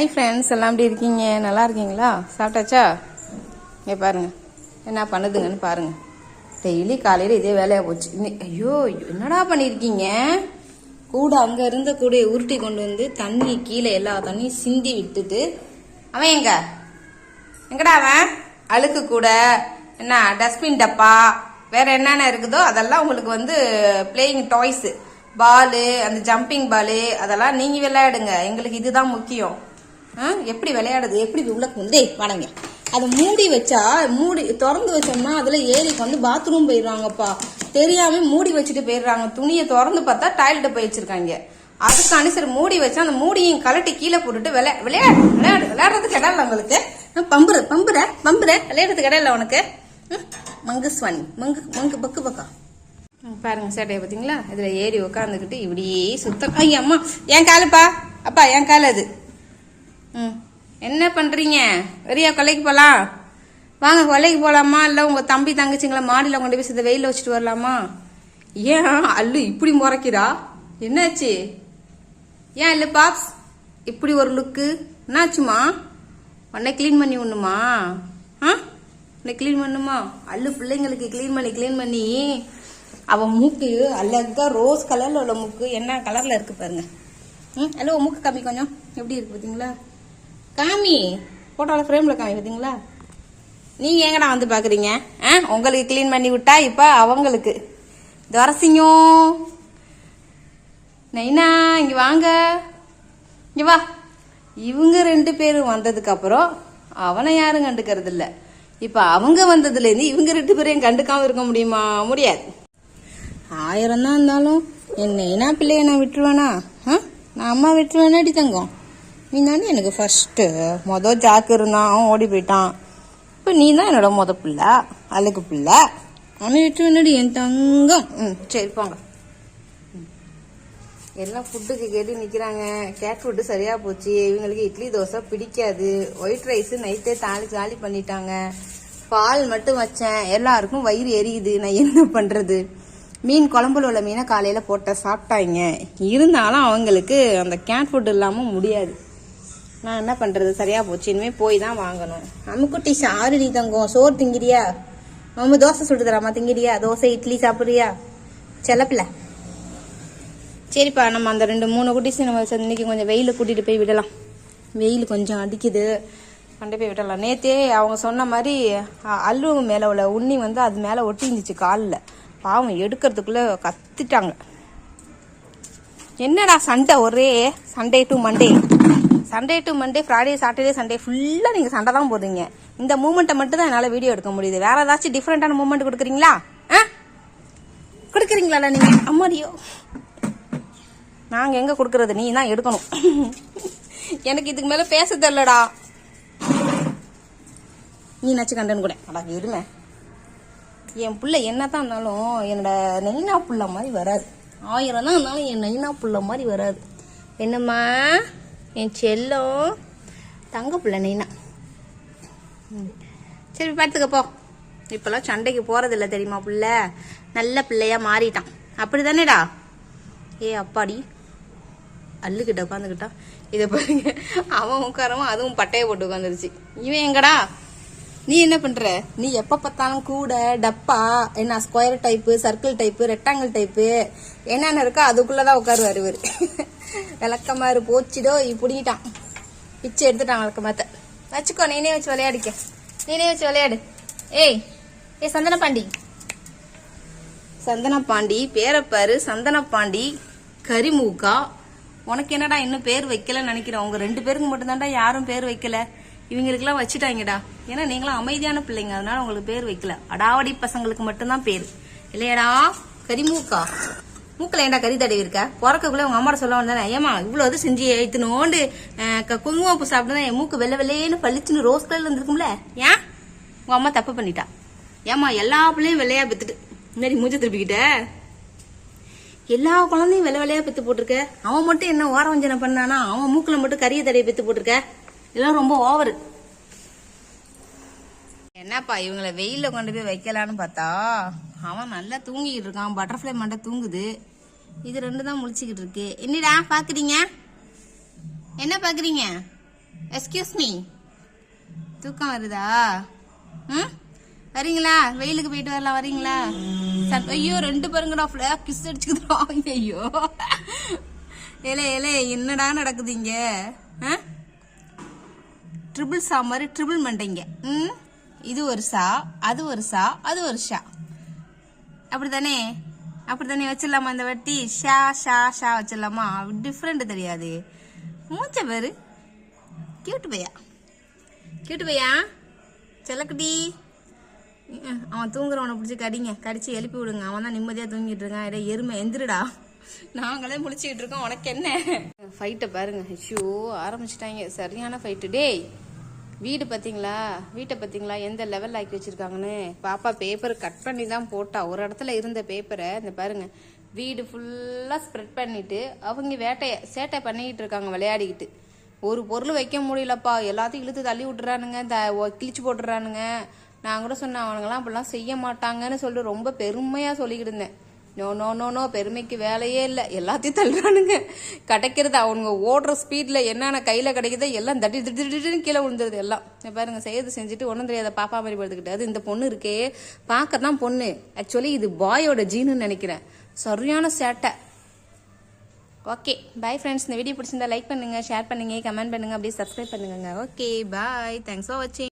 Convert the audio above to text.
Hi friends எல்லாம் எப்படி இருக்கீங்க? நல்லா இருக்கீங்களா? சாப்பிட்டாச்சா? இங்கே பாருங்கள் என்ன பண்ணுதுங்கன்னு பாருங்கள் டெய்லி காலையில் இதே வேலையாக போச்சு. இன்னி- ஐயோ என்னடா பண்ணியிருக்கீங்க கூட அங்கே இருந்த கூடையை உருட்டி கொண்டு வந்து தண்ணி கீழே எல்லா தண்ணியும் சிந்தி விட்டுட்டு அவன் எங்க? எங்கடா அவன்? அழுக்கு கூட. என்ன டஸ்ட்பின் டப்பா? வேற என்னென்ன இருக்குதோ அதெல்லாம் உங்களுக்கு வந்து பிளேயிங் டாய்ஸு பாலு அந்த ஜம்பிங் பாலு அதெல்லாம் நீங்கள் விளையாடுங்க. எங்களுக்கு இதுதான் முக்கியம். எப்படி விளையாடுது? எப்படி உள்ளே வந்து? வணங்க. அதை மூடி வச்சா மூடி திறந்து வச்சோம்னா அதுல ஏரிக்கு வந்து பாத்ரூம் போயிடுறாங்கப்பா தெரியாம மூடி வச்சுட்டு போயிடுறாங்க. துணியை திறந்து பார்த்தா டாய்லெட் போய் வச்சிருக்காங்க. அதுக்கான சரி மூடி வச்சா அந்த மூடியும் கலட்டி கீழே போட்டுட்டு விளையா விளையாடு விளையாடு விளையாடுறதுக்கு இடம் இல்லை உங்களுக்கு. பம்புற பம்புற பம்புற. விளையாடுறதுக்கு இடம் இல்லை உனக்கு. ம், மங்கு மங்கு மங்கு பக்கு பக்கா. ம், பாருங்க சேட்டையை பார்த்தீங்களா? இதுல ஏறி உட்காந்துக்கிட்டு இப்படியே சுத்தம் ஐயா அம்மா என் காலுப்பா. அப்பா என் கால் அது. ம். என்ன பண்றீங்க? வெறியா கொலைக்கு போகலாம் வாங்க கொல்லைக்கு போகலாமா இல்லை உங்கள் தம்பி தங்கச்சிங்களை மாடியில் கொண்டு போய் சித்த வெயிலில் வச்சுட்டு வரலாமா? ஏன் அல்லு இப்படி முறைக்கிறா? என்னாச்சு? ஏன் இல்லை பாப்ஸ்? இப்படி ஒரு லுக்கு? என்னாச்சுமா? உன்னை க்ளீன் பண்ணி விடணுமா? ஆ? உன்னை க்ளீன் பண்ணுமா அல்லு பிள்ளைங்களுக்கு க்ளீன் பண்ணி க்ளீன் பண்ணி. அவன் மூக்கு அழகா ரோஸ் கலரில் உள்ள மூக்கு. என்ன கலரில் இருக்கு பாருங்க. ம்? அல்ல மூக்கு கம்மி கொஞ்சம். எப்படி இருக்கு பார்த்தீங்களா காமி போட்டோல ஃப்ரேம்ல காமி பார்த்தீங்களா நீங்க எங்கடா வந்து பாக்குறீங்க? ஆ? உங்களுக்கு க்ளீன் பண்ணி விட்டா இப்ப அவங்களுக்கு. துரசிங்கம் நைனா இங்க வாங்க. இங்க வா. இவங்க ரெண்டு பேரும் வந்ததுக்கு அப்புறம் அவனை யாரும் கண்டுக்கிறது இல்ல இப்ப அவங்க வந்ததுல இருந்து இவங்க ரெண்டு பேரையும் கண்டுக்காம இருக்க முடியுமா? முடியாது. ஆயிரம் தான் இருந்தாலும் என்ன நைனா பிள்ளைய நான் விட்டுருவேனா? ஆ? நான் அம்மா விட்டுருவேனாடி தங்கம்? நீ தானே எனக்கு ஃபர்ஸ்ட்டு மொதல் ஜாக்கு இருந்தான் அவன் ஓடி போயிட்டான். இப்போ நீ தான் என்னோட மொத பிள்ளை அழுக்கு பிள்ளை. அவனை விட்டுருவேனாடி என் தங்கம். ம் சரி போங்க. எல்லாம் ஃபுட்டுக்கு கேட்டு நிற்கிறாங்க கேட் ஃபுட்டு சரியா போச்சு. இவங்களுக்கு இட்லி தோசை பிடிக்காது. ஒயிட் ரைஸ் நைட்டே தாளி காலி பண்ணிட்டாங்க. பால் மட்டும் வச்சேன். எல்லாருக்கும் வயிறு எரியுது. நான் என்ன பண்றது? மீன் குழம்புல உள்ள மீனை காலையில போட்ட சாப்பிட்டாங்க. இருந்தாலும் அவங்களுக்கு அந்த கேட் ஃபுட் இல்லாம முடியாது. நான் என்ன பண்ணுறது சரியாக போச்சு. இனிமேல் போய் தான் வாங்கணும். அம்முக்குட்டி ஆறு நீ தங்கம். சோறு திங்கிறியா? நம்ம தோசை சுட்டு தராமா? திங்கிறியா? தோசை இட்லி சாப்பிட்றியா? செல்லப்பில்ல சரிப்பா நம்ம அந்த ரெண்டு மூணு குட்டிஸ் நம்ம இன்னைக்கு கொஞ்சம் வெயிலில் கூட்டிகிட்டு போய் விடலாம். வெயில் கொஞ்சம் அடிக்குது. கொண்டு போய் விடலாம். நேற்றே அவங்க சொன்ன மாதிரி அ- அல்லு உள்ள உண்ணி வந்து அது மேலே ஒட்டி இருந்துச்சு காலில். பாவம் எடுக்கிறதுக்குள்ளே கத்திட்டாங்க. என்னடா சண்டை? ஒரே Sunday to Monday. Sunday to Monday Friday Saturday Sunday ஃபுல்லாக நீங்கள் சண்டை தான் போடுறீங்க. இந்த மூமெண்ட்டை மட்டும் தான் என்னால் வீடியோ எடுக்க முடியுது. வேற ஏதாச்சும் டிஃப்ரெண்டான மூமெண்ட் கொடுக்குறீங்களா? ஆ? கொடுக்குறீங்களாடா நீங்கள் அம்மாடியோ. நாங்கள் எங்கே கொடுக்கறது? நீ தான் எடுக்கணும். எனக்கு இதுக்கு மேலே பேச தெரிலடா நீ நச்சு கண்டன் கூட. அடா எருமை என் புள்ள என்னதான் இருந்தாலும் என்னோட நைனா புள்ள மாதிரி வராது. ஆயிரம் தான் இருந்தாலும் என் நைனா புள்ள மாதிரி வராது. என்னம்மா? என் செல்லோ தங்க பிள்ளை நீனா. சரி பார்த்துக்கப்போ இப்போல்லாம் சண்டைக்கு போகிறதில்ல தெரியுமா பிள்ளை? நல்ல பிள்ளையாக மாறிட்டான். அப்படி தானேடா ஏ அப்பாடி. அல்லுக்கிட்ட உட்காந்துக்கிட்டா. இதை பாருங்க. அவன் உட்காரவும் அதுவும் பட்டையை போட்டு உட்காந்துருச்சு. இவன் எங்கடா? நீ என்ன பண்ற? நீ எப்ப பார்த்தாலும் கூட டப்பா என்ன square type circle type rectangle type என்னென்ன இருக்கோ அதுக்குள்ளதான் உட்காருவாரு இவர். விளக்கமாறு போச்சுடோ இப்படிட்டான் பிச்சை எடுத்துட்டான் விளக்கமாத்த வச்சுக்கோ நீனே வச்சு விளையாடிக்க. நீனே வச்சு விளையாடு. ஏய் ஏ சந்தன பாண்டி சந்தன பாண்டி பேரப்பாரு சந்தன பாண்டி கரிமூக்கா உனக்கு என்னடா இன்னும் பேர் வைக்கலன்னு நினைக்கிறேன். உங்க ரெண்டு பேருக்கு மட்டும்தான்டா யாரும் பேர் வைக்கல. இவங்களுக்குலாம் வச்சுட்டாங்கடா. ஏன்னா நீங்களாம் அமைதியான பிள்ளைங்க. அதனால உங்களுக்கு பேர் வைக்கல. அடாவடி பசங்களுக்கு மட்டும்தான் பேர். இல்லையடா? கரிமூக்கா மூக்கில் ஏன்டா கறி தடவி இருக்க? பிறக்கக்குள்ள உங்க அம்மாட சொல்ல வந்தானே ஏமா இவ்வளவு இது செஞ்சு இத்தனோண்டு அஹ், க- குங்குமப்பூ சாப்பிட்டு என் மூக்கு வெள்ளை வெள்ளையேன்னு பளிச்சுன்னு ரோஸ் கலர்ல இருந்திருக்கும்ல ஏன்? உங்க அம்மா தப்பு பண்ணிட்டா. ஏமா எல்லா பிள்ளையும் வெள்ளையா பித்துட்டு முன்னாடி மூஞ்ச திருப்பிக்கிட்ட? எல்லா குழந்தையும் வெள்ளை வெள்ளையா பித்து போட்டிருக்க. அவன் மட்டும் என்ன ஓரம் வஞ்சனை பண்ணானா? அவன் மூக்கில் மட்டும் கறியை தடையை பெத்து போட்டிருக்க. எல்லாம் ரொம்ப ஓவரு என்னப்பா இவங்களை வெயிலில் கொண்டு போய் வைக்கலான்னு பார்த்தா அவன் நல்லா தூங்கிக்கிட்டு இருக்கான். பட்டர்ஃப்ளை மண்டை தூங்குது. இது ரெண்டு தான் முழிச்சுக்கிட்டு இருக்கு. என்னடா பாக்குறீங்க? என்ன பாக்குறீங்க? எஸ்கியூஸ் மீ தூக்கம் வருதா? ம்? வரீங்களா? வெயிலுக்கு போயிட்டு வரலாம் வரீங்களா? சட் ஐயோ ரெண்டு பேருங்கடா ஃபுல்லா கிஸ் அடிச்சுக்கிட்டு ஐயோ. ஏலே ஏலே என்னடா நடக்குது இங்க? ட்ரிபிள் சா மாதிரி ட்ரிபிள் மண்டைங்க ம்? இது ஒரு சா அது ஒரு சா அது ஒரு ஷா. அப்படிதானே அப்படித்தானே வச்சிடலாமா இந்த வட்டி? ஷா ஷா ஷா வச்சிடலாமா? டிஃப்ரெண்ட் தெரியாது. மூச்ச பேரு. கியூட்டு பையா? கியூட்டு பையா? செல்லக்குட்டி. அவன் தூங்குறவனை பிடிச்சி கடிங்க. கடிச்சு எழுப்பி விடுங்க. அவன் தான் நிம்மதியாக தூங்கிட்டு இருக்கான். இடைய எருமை எந்திரிடா. நாங்களே முழிச்சுக்கிட்டு இருக்கோம். உனக்கு என்ன? ஃபைட்டை பாருங்க. ஐயோ ஆரம்பிச்சிட்டாங்க. சரியான ஃபைட்டு டேய் வீடு பார்த்தீங்களா வீட்டை பார்த்தீங்களா எந்த லெவல் ஆக்கி வச்சிருக்காங்கன்னு? பாப்பா பேப்பர் கட் பண்ணி தான் போட்டா. ஒரு இடத்துல இருந்த பேப்பரை இந்த பாருங்க வீடு ஃபுல்லாக ஸ்ப்ரெட் பண்ணிட்டு அவங்க வேட்டையை சேட்டை பண்ணிக்கிட்டு இருக்காங்க விளையாடிக்கிட்டு. ஒரு பொருள் வைக்க முடியலப்பா. எல்லாத்தையும் இழுத்து தள்ளி விட்டுறானுங்க. த கிழிச்சு போட்டுறானுங்க. நான் கூட சொன்னேன் அவனுங்களாம் அப்படிலாம் செய்ய மாட்டாங்கன்னு சொல்லிட்டு ரொம்ப பெருமையாக சொல்லிக்கிட்டு இருந்தேன். நோ நோ நோ நோ பெருமைக்கு வேலையே இல்லை. எல்லாத்தையும் தள்ளுறானுங்க. கிடைக்கிறது அவனுங்க ஓடுற ஸ்பீடில் என்னென்ன கையில் கிடைக்குதோ எல்லாம் தட்டி திட்டு திட்டுன்னு கீழே விழுந்துருது எல்லாம். பாருங்க செய்யறது செஞ்சுட்டு ஒன்றும் தெரியாத பாப்பா மாதிரி படுத்துக்கிட்டாது அது இந்த பொண்ணு இருக்கே. பார்க்க தான் பொண்ணு. ஆக்சுவலி இது பாயோட ஜீனுன்னு நினைக்கிறேன். சரியான சேட்டை. ஓகே பாய் ஃப்ரெண்ட்ஸ் இந்த வீடியோ பிடிச்சிருந்தா லைக் பண்ணுங்க ஷேர் பண்ணுங்க கமெண்ட் பண்ணுங்க. அப்படியே சப்ஸ்கிரைப் பண்ணுங்க ஓகே பாய் தேங்க்ஸ் ஃபார் வாட்சிங்